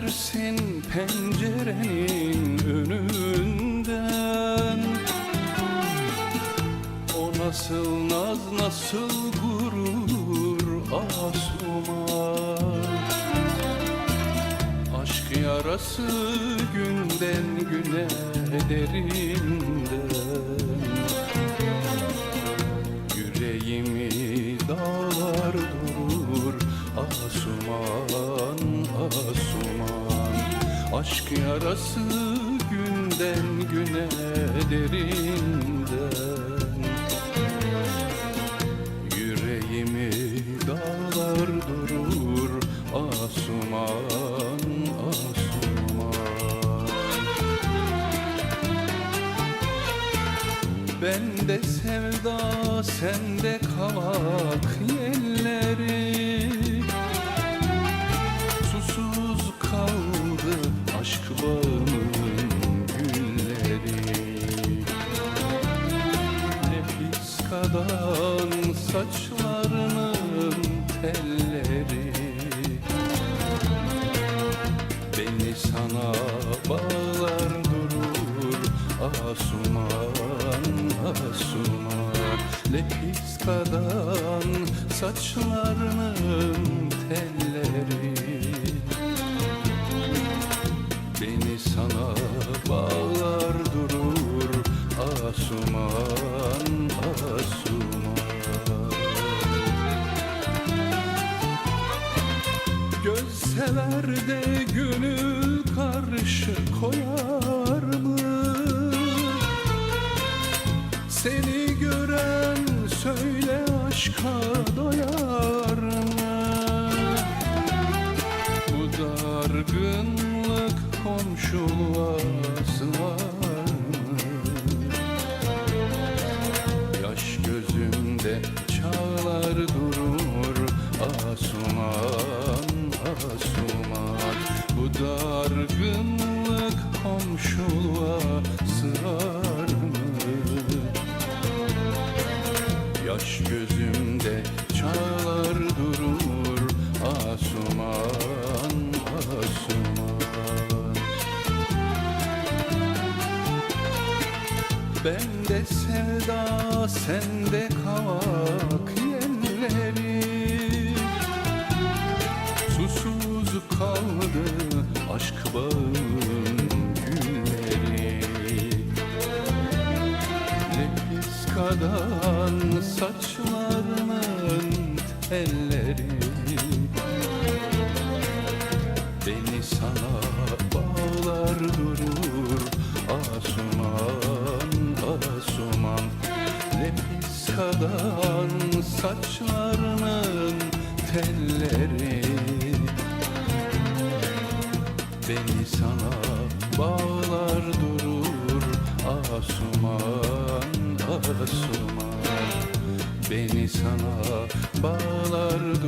geçersin pencerenin önünden. O nasıl naz nasıl gurur asuman Aşk yarası günden güne derinden Aşk yarası günden güne derinden. Yüreğimi dağlar durur Asuman, asuman. Bende sevda, sende kavak yelleri Lefiskadan saçlarının telleri. Beni sana bağlar durur Asuman, asuman. Lefiskadan saçlarının telleri de gönül karşı koyar mı? Seni gören söyle aşka doyar mı? Bu dargınlık komşuluğa sığar mı? Yaş gözümde çağlar durur Asuman, komşuluğa sığar mı? Yaş gözümde çağlar durur Asuman, asuman Bende sevda, sende kavak Lepiskadan saçlarının telleri Beni sana bağlar durur Asuman, asuman. Lepiskadan saçlarının telleri. Beni sana bağlar durur Asuman, asuman Beni sana bağlar